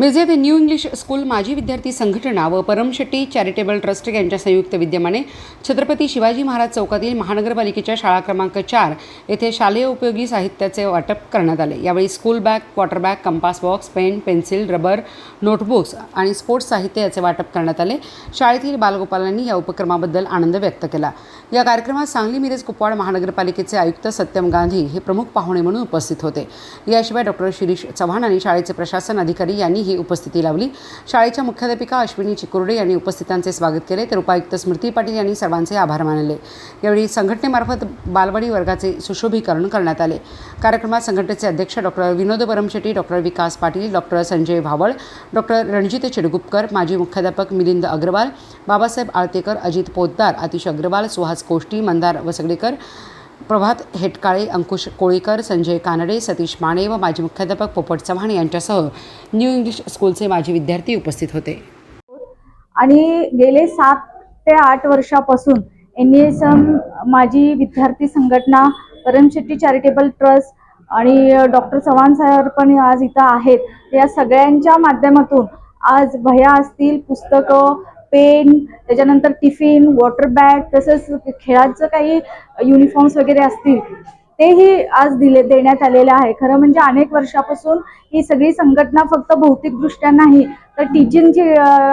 मिरजेत new English school माजी विद्यार्थी संघटना व परमशेट्टी चॅरिटेबल ट्रस्ट यांच्या संयुक्त विद्यमाने छत्रपती शिवाजी महाराज चौकातील महानगरपालिकेच्या शाळा क्रमांक चार येथे शालेय उपयोगी साहित्याचे वाटप करण्यात आले. यावेळी school bag water bag compass box pen pencil rubber notebooks आणि स्पोर्ट्स साहित्य याचे वाटप करण्यात आले. शाळेतील बालगोपालांनी या उपक्रमाबद्दल आनंद व्यक्त केला. या कार्यक्रमात सांगली मिरज कुपवाड महानगरपालिकेचे आयुक्त सत्यम गांधी हे प्रमुख पाहुणे म्हणून उपस्थित होते. याशिवाय डॉक्टर शिरीष चव्हाण आणि शाळेचे प्रशासन अधिकारी यांनीही उपस्थिती लावली. शाळेच्या मुख्याध्यापिका अश्विनी चिकुर्डे यांनी उपस्थितांचे स्वागत केले. तर उपायुक्त स्मृती पाटील यांनी सर्वांचे आभार मानले. यावेळी संघटनेमार्फत बालवाडी वर्गाचे सुशोभीकरण करण्यात आले. कार्यक्रमात संघटनेचे अध्यक्ष doctor Vinod Paramshetty doctor Vikas Patil doctor Sanjay Bhaval doctor Ranjit Chidgupkar माजी मुख्याध्यापक मिलिंद अग्रवाल बाबासाहेब आळतेकर अजित पोद्दार आतिश अग्रवाल सुहास कोष्टी मंदार वसगडेकर प्रभात हेटकाळे अंकुश कोळीकर संजय कानडे सतीश माने व माजी मुख्याध्यापक पोपट चव्हाण यांच्यासह न्यू इंग्लिश स्कूलचे माजी विद्यार्थी उपस्थित होते. आणि गेले सात ते आठ वर्षापासून एन एस एम माझी विद्यार्थी संघटना परमशेट्टी चॅरिटेबल ट्रस्ट आणि डॉक्टर चव्हाण सर पण आज इथं आहेत. या सगळ्यांच्या माध्यमातून आज भया असतील पुस्तकं पेन त्याच्यानंतर टिफिन वॉटर बॅग तसंच खेळाचं काही युनिफॉर्म्स वगैरे असतील तेही आज दिले देण्यात आलेले आहे. खरं म्हणजे अनेक वर्षापासून ही सगळी संघटना फक्त भौतिकदृष्ट्या नाही तर टीचिंगची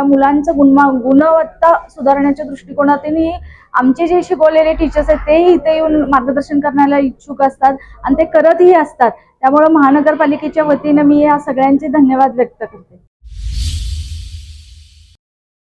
मुलांचं गुणमा गुणवत्ता सुधारण्याच्या दृष्टिकोनातूनही आमचे जे शिकवलेले टीचर्स आहेत तेही इथे येऊन मार्गदर्शन करण्याला इच्छुक असतात आणि ते करतही असतात. त्यामुळे महानगरपालिकेच्या वतीनं मी या सगळ्यांचे धन्यवाद व्यक्त करते.